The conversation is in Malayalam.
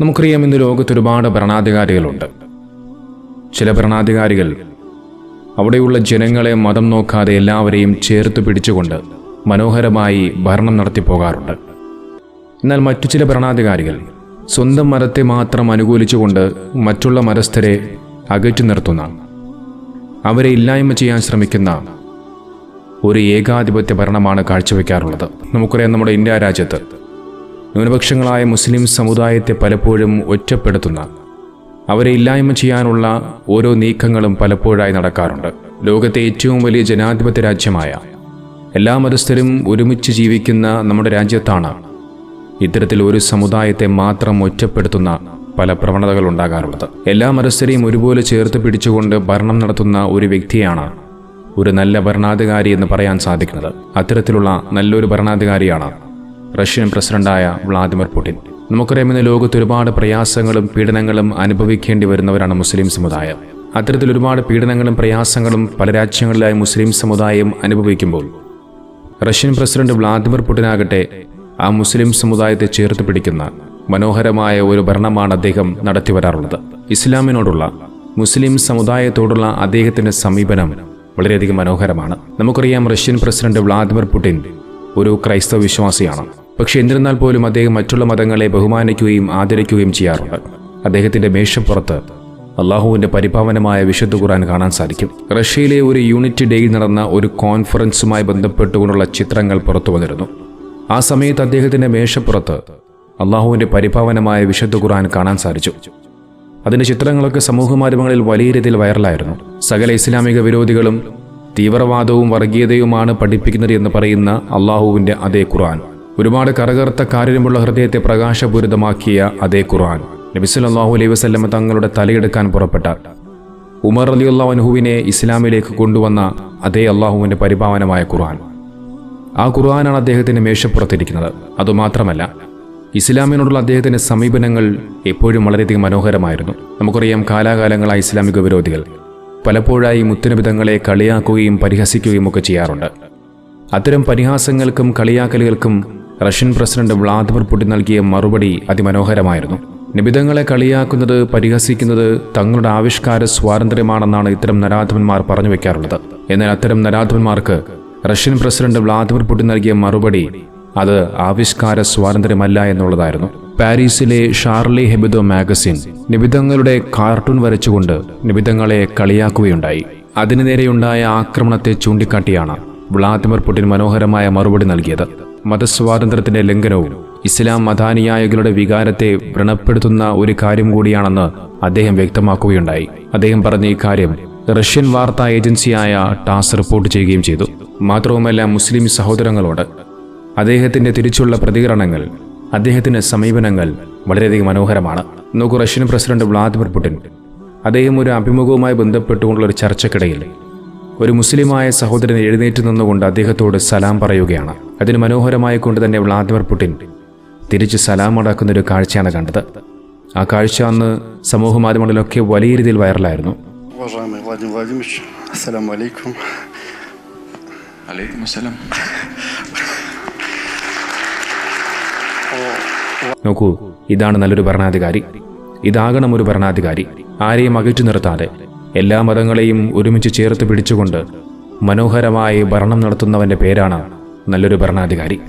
നമുക്കറിയാം ഇന്ന് ലോകത്ത് ഒരുപാട് ഭരണാധികാരികളുണ്ട്. ചില ഭരണാധികാരികൾ അവിടെയുള്ള ജനങ്ങളെ മതം നോക്കാതെ എല്ലാവരെയും ചേർത്ത് പിടിച്ചുകൊണ്ട് മനോഹരമായി ഭരണം നടത്തി പോകാറുണ്ട്. എന്നാൽ മറ്റു ചില ഭരണാധികാരികൾ സ്വന്തം മതത്തെ മാത്രം അനുകൂലിച്ചുകൊണ്ട് മറ്റുള്ള മതസ്ഥരെ അകറ്റി നിർത്തുന്ന അവരെ ഇല്ലായ്മ ചെയ്യാൻ ശ്രമിക്കുന്ന ഒരു ഏകാധിപത്യ ഭരണമാണ് കാഴ്ചവെക്കാറുള്ളത്. നമുക്കറിയാം നമ്മുടെ ഇന്ത്യ രാജ്യത്ത് ന്യൂനപക്ഷങ്ങളായ മുസ്ലിം സമുദായത്തെ പലപ്പോഴും ഒറ്റപ്പെടുത്തുന്ന അവരെ ഇല്ലായ്മ ചെയ്യാനുള്ള ഓരോ നീക്കങ്ങളും പലപ്പോഴായി നടക്കാറുണ്ട്. ലോകത്തെ ഏറ്റവും വലിയ ജനാധിപത്യ രാജ്യമായ എല്ലാ മതസ്ഥരും ഒരുമിച്ച് ജീവിക്കുന്ന നമ്മുടെ രാജ്യത്താണ്. ഇത്തരത്തിൽ ഒരു സമുദായത്തെ മാത്രം ഒറ്റപ്പെടുത്തുന്ന പല പ്രവണതകൾ ഉണ്ടാകാറുള്ളത്. എല്ലാ മതസ്ഥരെയും ഒരുപോലെ ചേർത്ത് പിടിച്ചുകൊണ്ട് ഭരണം നടത്തുന്ന ഒരു വ്യക്തിയാണ് ഒരു നല്ല ഭരണാധികാരി എന്ന് പറയാൻ സാധിക്കുന്നത്. അത്തരത്തിലുള്ള നല്ലൊരു ഭരണാധികാരിയാണ് റഷ്യൻ പ്രസിഡന്റായ വ്ളാദിമിർ പുടിൻ. നമുക്കറിയാം ഇന്ന് ലോകത്ത് ഒരുപാട് പ്രയാസങ്ങളും പീഡനങ്ങളും അനുഭവിക്കേണ്ടി വരുന്നവരാണ് മുസ്ലിം സമുദായം. അത്തരത്തിൽ ഒരുപാട് പീഡനങ്ങളും പ്രയാസങ്ങളും പല രാജ്യങ്ങളിലായി മുസ്ലിം സമുദായം അനുഭവിക്കുമ്പോൾ റഷ്യൻ പ്രസിഡന്റ് വ്ളാദിമിർ പുടിനാകട്ടെ ആ മുസ്ലിം സമുദായത്തെ ചേർത്ത് പിടിക്കുന്ന മനോഹരമായ ഒരു ഭരണമാണ് അദ്ദേഹം നടത്തിവരാറുള്ളത് ഇസ്ലാമിനോടുള്ള മുസ്ലിം സമുദായത്തോടുള്ള അദ്ദേഹത്തിന്റെ സമീപനം വളരെയധികം മനോഹരമാണ്. നമുക്കറിയാം റഷ്യൻ പ്രസിഡന്റ് വ്ളാദിമിർ പുടിൻ ഒരു ക്രൈസ്തവ വിശ്വാസിയാണ്. പക്ഷേ എന്നിരുന്നാൽ പോലും അദ്ദേഹം മറ്റുള്ള മതങ്ങളെ ബഹുമാനിക്കുകയും ആദരിക്കുകയും ചെയ്യാറുണ്ട്. അദ്ദേഹത്തിന്റെ മേശപ്പുറത്ത് അള്ളാഹുവിന്റെ പരിപാവനമായ വിശുദ്ധ ഖുറാൻ കാണാൻ സാധിക്കും. റഷ്യയിലെ ഒരു യൂണിറ്റ് ഡേയിൽ നടന്ന ഒരു കോൺഫറൻസുമായി ബന്ധപ്പെട്ടുകൊണ്ടുള്ള ചിത്രങ്ങൾ പുറത്തു വന്നിരുന്നു. ആ സമയത്ത് അദ്ദേഹത്തിന്റെ മേശപ്പുറത്ത് അള്ളാഹുവിന്റെ പരിപാവനമായ വിശുദ്ധ ഖുറാൻ കാണാൻ സാധിച്ചു. അതിന്റെ ചിത്രങ്ങളൊക്കെ സമൂഹ മാധ്യമങ്ങളിൽ വലിയ രീതിയിൽ വൈറലായിരുന്നു. സകല ഇസ്ലാമിക വിരോധികളും തീവ്രവാദവും വർഗീയതയുമാണ് പഠിപ്പിക്കുന്നത് എന്ന് പറയുന്ന അള്ളാഹുവിന്റെ അതേ ഖുർആൻ. ഒരുപാട് കറകറുത്ത കാര്യമുള്ള ഹൃദയത്തെ പ്രകാശപൂരിതമാക്കിയ അതേ ഖുർആൻ. നബിസുല്ലാഹു അലൈഹി വസ്ലമ തങ്ങളുടെ തലയെടുക്കാൻ പുറപ്പെട്ട ഉമർ അലി അള്ളാഹുവിനെ ഇസ്ലാമിലേക്ക് കൊണ്ടുവന്ന അതേ അള്ളാഹുവിന്റെ പരിപാവനമായ ഖുർആൻ. ആ ഖുർആനാണ് അദ്ദേഹത്തിന്റെ മേശപ്പുറത്തിരിക്കുന്നത്. അതുമാത്രമല്ല ഇസ്ലാമിനോടുള്ള അദ്ദേഹത്തിന്റെ സമീപനങ്ങൾ എപ്പോഴും വളരെയധികം മനോഹരമായിരുന്നു. നമുക്കറിയാം കാലാകാലങ്ങളായി ഇസ്ലാമിക വിരോധികൾ പലപ്പോഴായി മുത്തനബിതങ്ങളെ കളിയാക്കുകയും പരിഹസിക്കുകയും ഒക്കെ ചെയ്യാറുണ്ട്. അത്തരം പരിഹാസങ്ങൾക്കും കളിയാക്കലുകൾക്കും റഷ്യൻ പ്രസിഡന്റ് വ്ളാദിമിർ പുടിൻ നൽകിയ മറുപടി അതിമനോഹരമായിരുന്നു. നിബിതങ്ങളെ കളിയാക്കുന്നത് പരിഹസിക്കുന്നത് തങ്ങളുടെ ആവിഷ്കാര സ്വാതന്ത്ര്യമാണെന്നാണ് ഇത്തരം നരാധവന്മാർ പറഞ്ഞു വെക്കാറുള്ളത്. എന്നാൽ അത്തരം നരാധവന്മാർക്ക് റഷ്യൻ പ്രസിഡന്റ് വ്ളാദിമിർ പുടിൻ നൽകിയ മറുപടി അത് ആവിഷ്കാര സ്വാതന്ത്ര്യമല്ല എന്നുള്ളതായിരുന്നു. പാരീസിലെ ഷാർലി ഹെബിദോ മാഗസിൻ നിബിതങ്ങളുടെ കാർട്ടൂൺ വരച്ചുകൊണ്ട് നിബിതങ്ങളെ കളിയാക്കുകയുണ്ടായി. അതിനു നേരെയുണ്ടായ ആക്രമണത്തെ ചൂണ്ടിക്കാട്ടിയാണ് വ്ളാദിമിർ പുടിൻ മനോഹരമായ മറുപടി നൽകിയത്. മതസ്വാതന്ത്ര്യത്തിന്റെ ലംഘനവും ഇസ്ലാം മതാനുയായികളുടെ വികാരത്തെ വ്രണപ്പെടുത്തുന്ന ഒരു കാര്യം കൂടിയാണെന്ന് അദ്ദേഹം വ്യക്തമാക്കുകയുണ്ടായി. അദ്ദേഹം പറഞ്ഞ ഇക്കാര്യം കാര്യം റഷ്യൻ വാർത്താ ഏജൻസിയായ ടാസ് റിപ്പോർട്ട് ചെയ്യുകയും ചെയ്തു. മാത്രവുമല്ല മുസ്ലിം സഹോദരങ്ങളോട് അദ്ദേഹത്തിന്റെ തിരിച്ചുള്ള പ്രതികരണങ്ങൾ അദ്ദേഹത്തിന്റെ സമീപനങ്ങൾ വളരെയധികം മനോഹരമാണ്. നോക്കൂ റഷ്യൻ പ്രസിഡന്റ് വ്ളാദിമിർ പുടിൻ. അദ്ദേഹം ഒരു അഭിമുഖവുമായി ബന്ധപ്പെട്ടുകൊണ്ടുള്ള ഒരു ചർച്ചക്കിടയിൽ ഒരു മുസ്ലിമായ സഹോദരൻ എഴുന്നേറ്റ് നിന്നുകൊണ്ട് അദ്ദേഹത്തോട് സലാം പറയുകയാണ്. അതിന് മനോഹരമായി കൊണ്ട് തന്നെ വ്ളാദിമിർ പുടിൻ തിരിച്ച് സലാം അടക്കുന്ന ഒരു കാഴ്ചയാണ് കണ്ടത്. ആ കാഴ്ച അന്ന് സമൂഹ മാധ്യമങ്ങളിലൊക്കെ വലിയ രീതിയിൽ വൈറലായിരുന്നു. നോക്കൂ ഇതാണ് നല്ലൊരു ഭരണാധികാരി. ഇതാകണം ഒരു ഭരണാധികാരി. ആരെയും അകറ്റി നിർത്താതെ. എല്ലാ മതങ്ങളെയും ഒരുമിച്ച് ചേർത്ത് പിടിച്ചുകൊണ്ട് മനോഹരമായി ഭരണം നടത്തുന്നവന്റെ പേരാണ് നല്ലൊരു ഭരണാധികാരി.